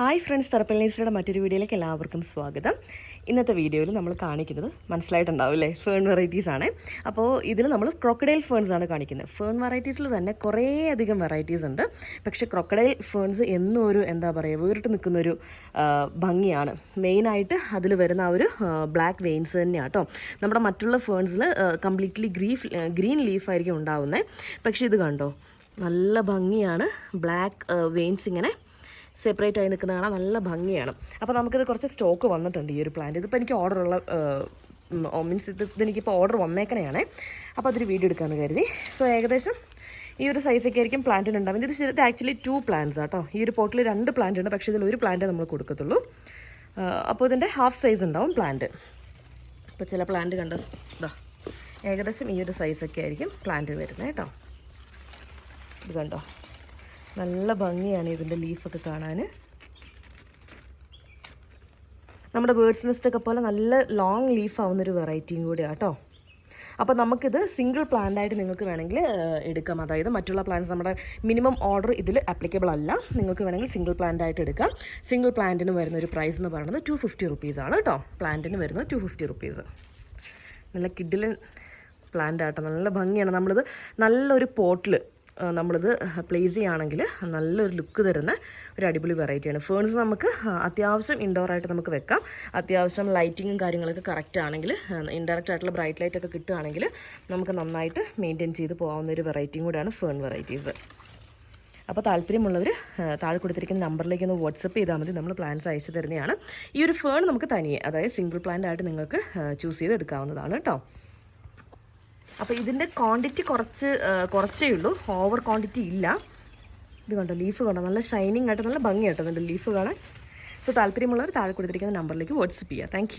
Hi friends തെറപ്പൽ മറ്റൊരു വീഡിയോയിലേക്ക് എല്ലാവർക്കും സ്വാഗതം. ഇന്നത്തെ വീഡിയോയിൽ നമ്മൾ കാണിക്കുന്നത് മനസ്സിലായിട്ടുണ്ടാവും അല്ലേ ഫേൺ വെറൈറ്റീസ് ആണ്. അപ്പോൾ ഇതിൽ നമ്മൾ ക്രൊക്കഡൈൽ ഫേൺസ് ആണ് കാണിക്കുന്നത്. ഫേൺ വെറൈറ്റീസിൽ തന്നെ കുറേ അധികം വെറൈറ്റീസ് ഉണ്ട്. പക്ഷേ ക്രൊക്കഡൈൽ ഫേൺസ് എന്നും ഒരു എന്താ പറയുക വേറിട്ട് നിൽക്കുന്നൊരു ഭംഗിയാണ്. മെയിനായിട്ട് അതിൽ വരുന്ന ആ ഒരു ബ്ലാക്ക് വെയിൻസ് തന്നെയാണ് കേട്ടോ നമ്മുടെ മറ്റുള്ള ഫേൺസിൽ കംപ്ലീറ്റ്ലി ഗ്രീഫ് ഗ്രീൻ ലീഫായിരിക്കും ഉണ്ടാവുന്നത് പക്ഷേ ഇത് കണ്ടോ? നല്ല ഭംഗിയാണ്. ബ്ലാക്ക് വെയിൻസ് ഇങ്ങനെ സെപ്പറേറ്റ് ആയി നിൽക്കുന്ന കാണാൻ നല്ല ഭംഗിയാണ്. അപ്പോൾ നമുക്കിത് കുറച്ച് സ്റ്റോക്ക് വന്നിട്ടുണ്ട് ഈ ഒരു പ്ലാന്റ് ഇതിപ്പോൾ എനിക്ക് ഓർഡറുള്ള മീൻസ് ഇത് ഇതെനിക്കിപ്പോൾ ഓർഡർ വന്നേക്കണേ അപ്പോൾ അതൊരു വീഡിയോ എടുക്കാമെന്ന് കരുതി. സോ ഏകദേശം ഈ ഒരു സൈസൊക്കെ ആയിരിക്കും പ്ലാന്റിന് ഉണ്ടാവും ഇത് ഇത് ആക്ച്വലി ടു പ്ലാന്റ്സ് ആട്ടോ ഈ ഒരു പോട്ടിൽ രണ്ട് പ്ലാന്റ് ഉണ്ട്. പക്ഷേ ഇതിൽ ഒരു പ്ലാന്റ് നമ്മൾ കൊടുക്കത്തുള്ളൂ. അപ്പോൾ ഇതിന്റെ ഹാഫ് സൈസ് ഉണ്ടാവും പ്ലാന്റ് അപ്പോൾ ചില പ്ലാന്റ് കണ്ട ഇതാ ഏകദേശം ഈ ഒരു സൈസൊക്കെ ആയിരിക്കും പ്ലാന്റ് വരുന്നത് കേട്ടോ. ഇത് കണ്ടോ? നല്ല ഭംഗിയാണ് ഇതിന്റെ ലീഫൊക്കെ കാണാൻ. നമ്മുടെ ബേഡ്സ് നെസ്റ്റൊക്കെ പോലെ നല്ല ലോങ് ലീഫ് ആവുന്നൊരു വെറൈറ്റിയും കൂടിയാണ് കേട്ടോ അപ്പോൾ നമുക്കിത് സിംഗിൾ പ്ലാന്റ് ആയിട്ട് നിങ്ങൾക്ക് വേണമെങ്കിൽ എടുക്കാം. അതായത് മറ്റുള്ള പ്ലാന്റ്സ് നമ്മുടെ മിനിമം ഓർഡർ ഇതിൽ ആപ്ലിക്കബിൾ അല്ല. നിങ്ങൾക്ക് വേണമെങ്കിൽ സിംഗിൾ പ്ലാന്റ് ആയിട്ട് എടുക്കാം. സിംഗിൾ പ്ലാന്റിന് വരുന്ന ഒരു പ്രൈസ് എന്ന് പറയുന്നത് ടു ഫിഫ്റ്റി റുപ്പീസാണ് കേട്ടോ പ്ലാന്റിന് വരുന്നത് ടു ഫിഫ്റ്റി റുപ്പീസ് നല്ല കിഡിലൻ പ്ലാന്റ് ആട്ടോ. നല്ല ഭംഗിയാണ്. നമ്മളിത് നല്ലൊരു പോട്ടിൽ നമ്മളിത് പ്ലേസ് ചെയ്യുകയാണെങ്കിൽ നല്ലൊരു ലുക്ക് തരുന്ന ഒരു അടിപൊളി വെറൈറ്റിയാണ് ഫേൺസ് നമുക്ക് അത്യാവശ്യം ഇൻഡോർ ആയിട്ട് നമുക്ക് വെക്കാം. അത്യാവശ്യം ലൈറ്റിങ്ങും കാര്യങ്ങളൊക്കെ കറക്റ്റ് ആണെങ്കിൽ ഇൻഡയറക്റ്റ് ആയിട്ടുള്ള ബ്രൈറ്റ് ലൈറ്റ് ഒക്കെ കിട്ടുകയാണെങ്കിൽ നമുക്ക് നന്നായിട്ട് മെയിന്റെയിൻ ചെയ്ത് പോകാവുന്ന ഒരു വെറൈറ്റിയും കൂടെയാണ് ഫേൺ വെറൈറ്റീസ് അപ്പോൾ താല്പര്യമുള്ളവർ താഴെ കൊടുത്തിരിക്കുന്ന നമ്പറിലേക്ക് ഒന്ന് വാട്സപ്പ് ചെയ്താൽ മതി. നമ്മൾ പ്ലാൻസ് അയച്ചു തരുന്നതാണ്. ഈ ഒരു ഫേൺ നമുക്ക് തനിയെ അതായത് സിംഗിൾ പ്ലാന്റ് ആയിട്ട് നിങ്ങൾക്ക് ചൂസ് ചെയ്ത് എടുക്കാവുന്നതാണ് കേട്ടോ. അപ്പോൾ ഇതിന്റെ ക്വാണ്ടിറ്റി കുറച്ച് കുറച്ചേ ഉള്ളൂ. ഓവർ ക്വാണ്ടിറ്റി ഇല്ല. ഇത് കണ്ടോ ലീഫ് കണ്ടോ നല്ല ഷൈനിങ് ആയിട്ട് നല്ല ഭംഗിയായിട്ടോ ഇതിന്റെ ലീഫ് കാണാൻ. സോ താല്പര്യമുള്ളവർ താഴെ കൊടുത്തിരിക്കുന്ന നമ്പറിലേക്ക് വാട്സപ്പ് ചെയ്യുക താങ്ക്